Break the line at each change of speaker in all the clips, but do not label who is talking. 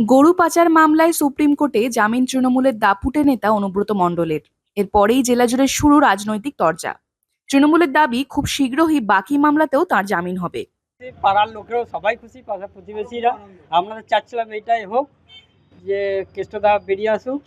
গরু পাচার মামলায় সুপ্রিম কোর্টে জামিন তৃণমূলের দাপুটে নেতা অনুব্রত মণ্ডলের। এরপরেই জেলা জুড়ে শুরু রাজনৈতিক তরজা। তৃণমূলের দাবি, খুব শীঘ্রই বাকি মামলাতেও তার জামিন হবে।
পাড়ার লোকেরাও সবাই খুশি পাশা প্রতিবেশীরা। আমরা চাচ্ছিলাম এটাই হোক যে কেষ্টদা বেরিয়ে আসুক।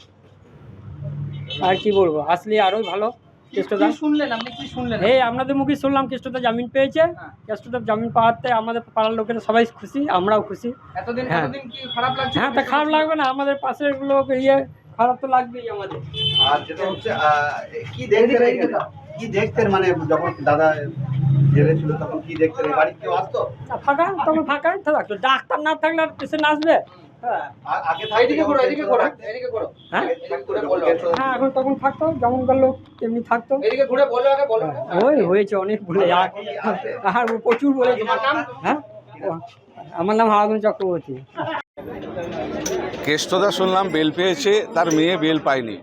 আর কি বলব? আসলে আরোই ভালো। কেষ্টদা?
কি শুনলেন? আপনি কি শুনলেন?
এই আপনাদের মুখে শুনলাম কেষ্টদা জামিন পেয়েছে। কেষ্টদা জামিন পাওয়াতে আমাদের পাড়ার লোকেরা সবাই খুশি আমরাও খুশি।
এতদিন
হ্যাঁ।
এতদিন কি খারাপ লাগছে?
হ্যাঁ তা খারাপ লাগবে না আমাদের পাশের লোক ইয়ে খারাপ তো লাগবেই আমাদের।
আর যেটা হচ্ছে কি এখানে? কি দেখতেন মানে যখন দাদা জেলে ছিল তখন কি দেখতেন? এই বাড়িতে কেউ আসতো?
ফাঁকা তখন ফাঁকাই থাকতো। ডাক্তার না থাকলে আর পেশেন্ট আসবে? হ্যাঁ। হ্যাঁ?
এদিকে ঘুরে বলো।
হ্যাঁ এখন তখন থাকতো যেমন গেল তেমনি থাকতো।
এদিকে ঘুরে বলো আগে বলো।
ওই হয়েছে অনেক বলে। আর প্রচুর বলেছে হ্যাঁ? আমার নাম হারাধন চক্রবর্তী।
কেষ্টদা শুনলাম বেল পেয়েছে তার মেয়ে বেল পায়নি।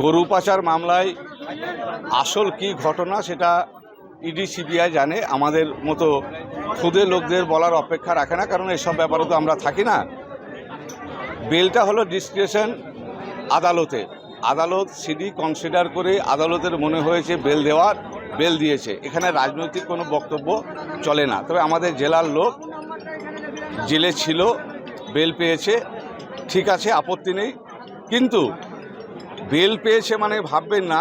গরু পাচার মামলায় আসল কি ঘটনা সেটা ইডি, সিবিআই জানে, আমাদের মতো খুদে লোকদের বলার অপেক্ষা রাখে না, কারণ এসব ব্যাপারে তো আমরা থাকি না। বেলটা হলো ডিসক্রিপশন আদালতে। আদালত, সিডি কনসিডার করে আদালতের মনে হয়েছে বেল দেওয়ার, বেল দিয়েছে। এখানে রাজনৈতিক কোনো বক্তব্য চলে না। তবে আমাদের জেলার লোক জেলে ছিল, বেল পেয়েছে, ঠিক আছে, আপত্তি নেই। কিন্তু বেল পেয়েছে মানে ভাববেন না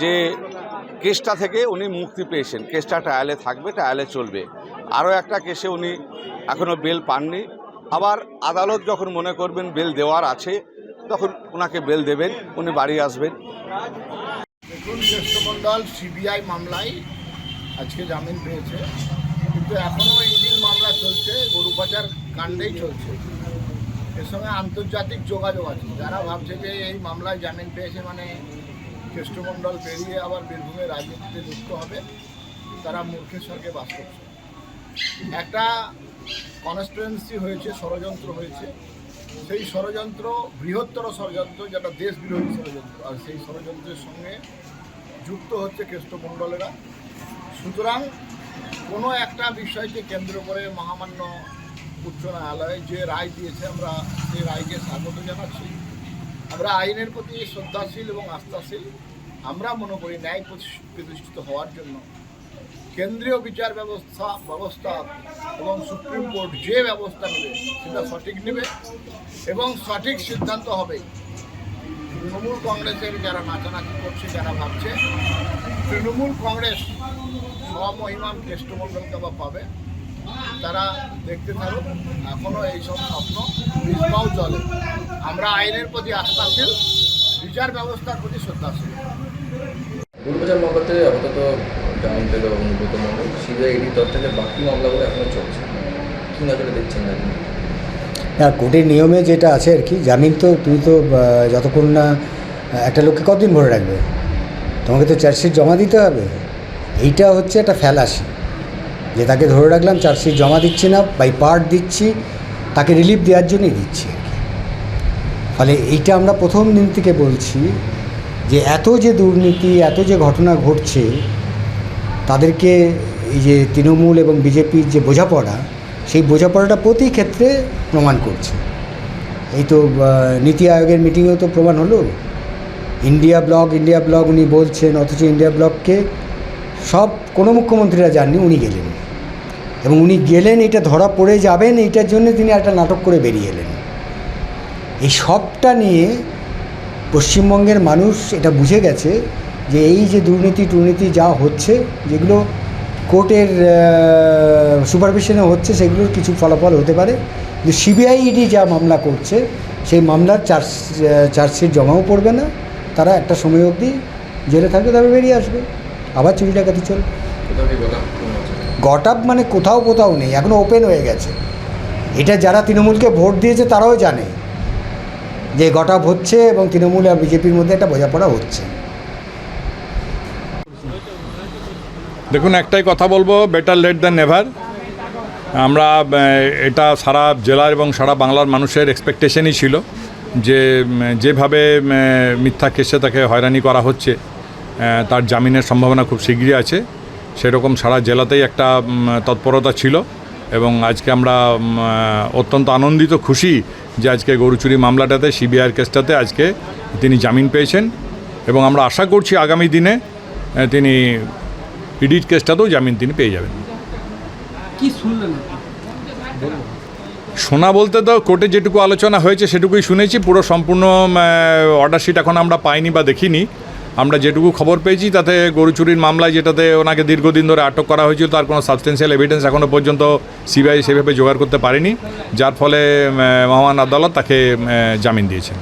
যে কেসটা থেকে উনি মুক্তি পেয়েছেন। কেসটা ট্রায়ালে থাকবে ট্রায়ালে চলবে। আরও একটা কেসে উনি এখনও বেল পাননি। আবার আদালত যখন মনে করবেন বেল দেওয়ার আছে, তখন ওনাকে বেল দেবেন, উনি বাড়ি আসবেন।
দেখুন, জ্যেষ্ঠমণ্ডল সিবিআই মামলায় আজকে জামিন পেয়েছে। কিন্তু এখনও ইডির মামলা চলছে গরু পাচার কাণ্ডেই চলছে। এর সঙ্গে আন্তর্জাতিক যোগাযোগ আছে। যারা ভাবছে যে এই মামলায় জামিন পেয়েছে মানে কেষ্টমণ্ডল পেরিয়ে আবার বীরভূমে রাজনীতিতে যুক্ত হবে, তারা মূর্খের স্বর্গে বাস করছে। একটা কনস্টিটুয়েন্সি হয়েছে, ষড়যন্ত্র হয়েছে। সেই ষড়যন্ত্র, বৃহত্তর ষড়যন্ত্র, যেটা দেশ বিরোধী ষড়যন্ত্র, আর সেই ষড়যন্ত্রের সঙ্গে যুক্ত হচ্ছে কেষ্টমণ্ডলেরা। সুতরাং কোনো একটা বিষয়কে কেন্দ্র করে মহামান্য উচ্চ ন্যায়ালয় যে রায় দিয়েছে, আমরা সেই রায়কে স্বাগত জানাচ্ছি। আমরা আইনের প্রতি শ্রদ্ধাশীল এবং আস্থাশীল। আমরা মনে করি ন্যায় প্রতিষ্ঠ- প্রতিষ্ঠিত হওয়ার জন্য কেন্দ্রীয় বিচার ব্যবস্থা ব্যবস্থা এবং সুপ্রিম কোর্ট যে ব্যবস্থা নেবে সেটা সঠিক নেবে এবং সঠিক সিদ্ধান্ত হবে। তৃণমূল কংগ্রেসের যারা নাচানাচি করছে, যারা ভাবছে, তৃণমূল কংগ্রেস স্বমহিমাম কেষ্টমণ্ডলকে আবার পাবে। তারা দেখতে থাকুক এখনও এইসব স্বপ্ন বিস্মাও চলে। আমরা আইনের প্রতি আস্থাশীল বিচার ব্যবস্থার প্রতি শ্রদ্ধাশীল।
গুরুপ্রচার মামলাতে আপাতত জামিন পেল অনুব্রত মণ্ডল। সিবিআই তরফ থেকে বাকি মামলাগুলো এখনও চলছে। কী নজরে দেখছেন না?
না কোর্টের নিয়মে যেটা আছে আর কি জামিন তো তুমি তো যতক্ষণ না একটা লোককে কতদিন ভরে রাখবে? তোমাকে তো চার্জশিট জমা দিতে হবে। এইটা হচ্ছে একটা ফ্যালাসি। যে তাকে ধরে রাখলাম, চার্জশিট জমা দিচ্ছি না, বাই পার্ট দিচ্ছি, তাকে রিলিফ দেওয়ার জন্যই দিচ্ছি ফলে এইটা আমরা প্রথম দিন থেকে বলছি যে এত যে দুর্নীতি, এত যে ঘটনা ঘটছে, তাদেরকে এই যে তৃণমূল এবং বিজেপির যে বোঝাপড়া, সেই বোঝাপড়াটা প্রতি ক্ষেত্রে প্রমাণ করছে। এই তো নীতি আয়োগের মিটিংয়েও তো প্রমাণ হলো। ইন্ডিয়া ব্লক ইন্ডিয়া ব্লক উনি বলছেন, অথচ ইন্ডিয়া ব্লককে সব কোনো মুখ্যমন্ত্রীরা যাননি উনি গেলেন। এবং উনি গেলেন, এটা ধরা পড়ে যাবেন, এইটার জন্য তিনি একটা নাটক করে বেরিয়ে এলেন। এই সবটা নিয়ে পশ্চিমবঙ্গের মানুষ এটা বুঝে গেছে যে এই যে দুর্নীতি, টুর্নীতি যা হচ্ছে, যেগুলো কোর্টের সুপারভিশনে হচ্ছে, সেগুলোর কিছু ফলাফল হতে পারে। যে সিবিআই ইডি যা মামলা করছে, সেই মামলার চার্জ চার্জশিট জমাও পড়বে না। তারা একটা সময় অবধি জেলে থাকবে তারপর বেরিয়ে আসবে। আবার চুরি ডাকাতি চলবে। গট আপ মানে কোথাও কোথাও নেই, এখনও ওপেন হয়ে গেছে। এটা যারা তৃণমূলকে ভোট দিয়েছে তারাও জানে যে গট আপ হচ্ছে এবং তৃণমূল আর বিজেপির মধ্যে একটা বোঝাপড়া হচ্ছে।
দেখুন, একটাই কথা বলব বেটার লেট দ্যান নেভার আমরা এটা সারা জেলার এবং সারা বাংলার মানুষের এক্সপেকটেশনই ছিল যে, যেভাবে মিথ্যা কেসে তাকে হয়রানি করা হচ্ছে তার জামিনের সম্ভাবনা খুব শীঘ্রই আছে। সেরকম সারা জেলাতেই একটা তৎপরতা ছিল এবং আজকে আমরা অত্যন্ত আনন্দিত খুশি যে আজকে গরু চুরি মামলাটাতে সিবিআইয়ের কেসটাতে আজকে তিনি জামিন পেয়েছেন এবং আমরা আশা করছি আগামী দিনে তিনি ইডিট কেসটাতেও জামিন তিনি পেয়ে যাবেন।
কি শুনলেন
শোনা বলতে তো কোর্টে যেটুকু আলোচনা হয়েছে সেটুকুই শুনেছি পুরো সম্পূর্ণ অর্ডার শিট এখন আমরা পাইনি বা দেখিনি। আমরা যেটুকু খবর পেয়েছি, তাতে গরু চুরির মামলায় যেটাতে ওনাকে দীর্ঘদিন ধরে আটক করা হয়েছিল, তার কোনো সাবস্টেন্সিয়াল এভিডেন্স এখনও পর্যন্ত সিবিআই সেভাবে জোগাড় করতে পারেনি। যার ফলে মহামান আদালত তাকে জামিন দিয়েছেন।